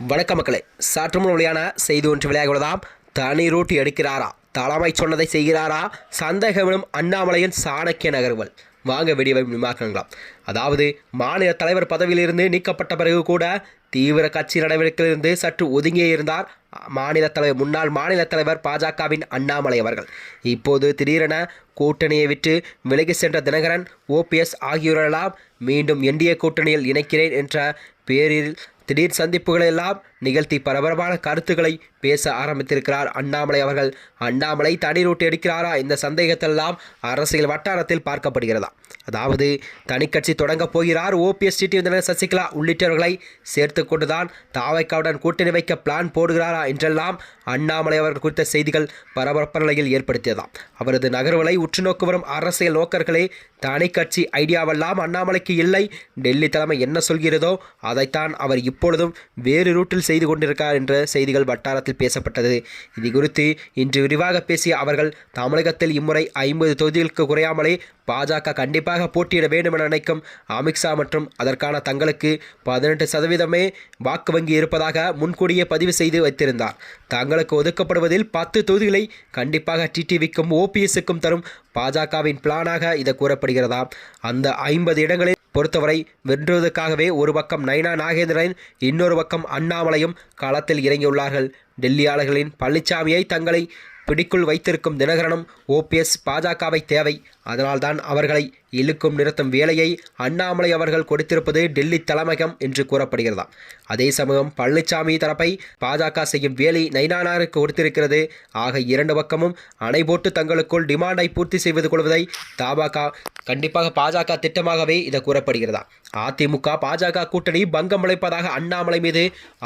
வணக்க மக்களே. சற்று முன் வெளியான செய்தி ஒன்று விளையாடுவதாம். தனி ரூட் எடுக்கிறாரா? தலைமை சொன்னதை செய்கிறாரா? சந்தேகமிடும் அண்ணாமலையின் சாணக்கிய நகர்வல் வாங்க வீடியோவை விமாக்கங்களாம் அதாவது மாநில தலைவர் பதவியிலிருந்து நீக்கப்பட்ட பிறகு கூட தீவிர கட்சி நடவடிக்கையிலிருந்து சற்று ஒதுங்கியே இருந்தார் மாநில தலைவர் முன்னாள் மாநில தலைவர் பாஜகவின் அண்ணாமலை அவர்கள். இப்போது திடீரென கூட்டணியை விட்டு விலகி சென்ற தினகரன் ஓபிஎஸ் ஆகியோரெல்லாம் மீண்டும் என்டிஏ கூட்டணியில் இணைக்கிறேன் என்ற பேரில் திடீர் சந்திப்புகளை எல்லாம் நிகழ்த்தி பரபரப்பான கருத்துக்களை பேச ஆரம்பித்திருக்கிறார் அண்ணாமலை அவர்கள். அண்ணாமலை தனி ரூட் எடுக்கிறாரா? இந்த சந்தேகத்தெல்லாம் அரசியல் வட்டாரத்தில் பார்க்கப்படுகிறதா? அதாவது தனிக்கட்சி தொடங்கப் போகிறார் ஓபிஎஸ் டிடிவிந்தனர் சசிகலா உள்ளிட்டவர்களை சேர்த்து கொண்டுதான் தாவைக்காவுடன் கூட்டணி வைக்க பிளான் போடுகிறாரா என்றெல்லாம் அண்ணாமலை அவர்கள் குறித்த செய்திகள் பரபரப்பு நிலையில் ஏற்படுத்தியதாம். அவரது நகர்வுகளை உற்று நோக்கு வரும் அரசியல் நோக்கர்களே தனி கட்சி ஐடியாவெல்லாம் அண்ணாமலைக்கு இல்லை. டெல்லி தலைமை என்ன சொல்கிறதோ அதைத்தான் அவர் இப்பொழுதும் வேறு ரூட்டில் செய்து கொண்டிருக்கார் என்ற செய்திகள் வட்டாரத்தில் பேசப்பட்டது. இது குறித்து இன்று விரிவாக பேசிய அவர்கள் தமிழகத்தில் இம்முறை ஐம்பது தொகுதிகளுக்கு குறையாமலே பாஜக கண்டிப்பாக போட்டியிட வேண்டும் என நினைக்கும் அமித்ஷா மற்றும் அதற்கான தங்களுக்கு பதினெட்டு சதவீதமே வாக்கு வங்கி இருப்பதாக முன்கூடியே பதிவு செய்து வைத்திருந்தார். தங்களுக்கு ஒதுக்கப்படுவதில் பத்து தொகுதிகளை கண்டிப்பாக டிடிவிக்கும் ஓபிஎஸ்க்கும் தரும் பாஜகவின் பிளானாக இது கூறப்படுகிறதா அந்த ஐம்பது இடங்களில் பொறுத்தவரை வென்றுவதற்காகவே ஒரு பக்கம் நைனா நாகேந்திரன் இன்னொரு பக்கம் அண்ணாமலையும் களத்தில் இறங்கியுள்ளார்கள். டெல்லியாளர்களின் பழனிசாமியை தங்களை பிடிக்குள் வைத்திருக்கும் தினகரனும் ஓபிஎஸ் பாஜகவை தேவை. அதனால்தான் அவர்களை இழுக்கும் நிறுத்தும் வேலையை அண்ணாமலை அவர்கள் கொடுத்திருப்பது டெல்லி தலைமையகம் என்று கூறப்படுகிறதா அதே சமயம் பழனிசாமி தரப்பை பாஜக செய்யும் வேலை நைனானாருக்கு கொடுத்திருக்கிறது. ஆக இரண்டு பக்கமும் அணை போட்டு தங்களுக்குள் டிமாண்டை பூர்த்தி செய்வது கொள்வதை தபாக கண்டிப்பாக பாஜக திட்டமாகவே இதை கூறப்படுகிறதா அதிமுக பாஜக கூட்டணி பங்கம் அளிப்பதாக அண்ணாமலை மீது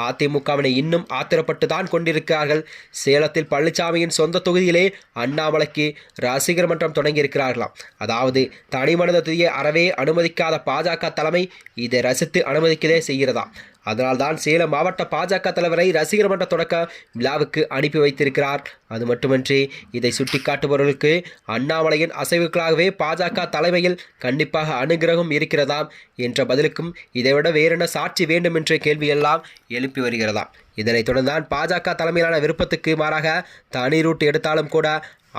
அதிமுகவினை இன்னும் ஆத்திரப்பட்டு தான் கொண்டிருக்கிறார்கள். சேலத்தில் பழனிசாமியின் சொந்த தொகுதியிலே அண்ணாமலைக்கு ரசிகர் மன்றம் தொடங்கியிருக்கிறார்களாம். அதாவது தனி தனிமனித துதியை அறவே அனுமதிக்காத பாஜக தலைமை இதை ரசித்து அனுமதிக்கதே செய்கிறதா? அதனால்தான் சேலம் மாவட்ட பாஜக தலைவரை ரசிகர் மன்ற தொடக்க விழாவுக்கு அனுப்பி வைத்திருக்கிறார். அது மட்டுமின்றி இதை சுட்டிக்காட்டுபவர்களுக்கு அண்ணாமலையின் அசைவுகளாகவே பாஜக தலைமையில் கண்டிப்பாக அனுகிரகம் இருக்கிறதாம் என்ற பதிலுக்கும் இதைவிட வேறென்ன சாட்சி வேண்டும் என்ற கேள்வியெல்லாம் எழுப்பி வருகிறதாம் இதனைத் தொடர்ந்தான் பாஜக தலைமையிலான விருப்பத்துக்கு மாறாக தனி ரூட் எடுத்தாலும் கூட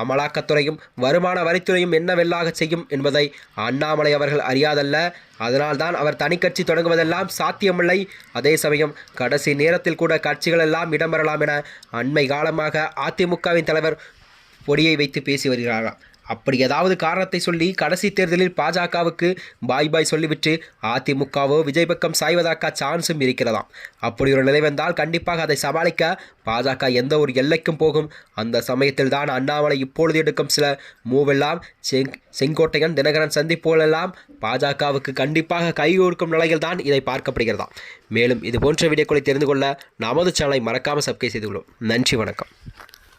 அமலாக்கத்துறையும் வருமான வரித்துறையும் என்னவெல்லாக செய்யும் என்பதை அண்ணாமலை அவர்கள் அறியாதல்ல. அதனால்தான் அவர் தனிக்கட்சி தொடங்குவதெல்லாம் சாத்தியமில்லை. அதே சமயம் கடைசி நேரத்தில் கூட கட்சிகள் எல்லாம் இடம்பெறலாம் என அண்மை காலமாக அதிமுகவின் தலைவர் பொடியை வைத்து பேசி வருகிறாராம். அப்படி ஏதாவது காரணத்தை சொல்லி கடைசி தேர்தலில் பாஜகவுக்கு பாய் பாய் சொல்லிவிட்டு அதிமுகவோ விஜய் பக்கம் சாய்வதாக்க சான்ஸும் இருக்கிறதாம். அப்படி ஒரு நிலை வந்தால் கண்டிப்பாக அதை சமாளிக்க பாஜக எந்த ஒரு எல்லைக்கும் போகும். அந்த சமயத்தில் தான் அண்ணாமலை இப்பொழுது எடுக்கும் சில மூவெல்லாம் செங் செங்கோட்டையன் தினகரன் சந்திப்புகளெல்லாம் பாஜகவுக்கு கண்டிப்பாக கைகோர்க்கும் நிலையில் தான் இதை பார்க்கப்படுகிறதாம். மேலும் இது போன்ற வீடியோக்களை தெரிந்து கொள்ள நமது சேனலை மறக்காமல் சப்ஸ்கிரைப் செய்து கொள்ளும். நன்றி வணக்கம்.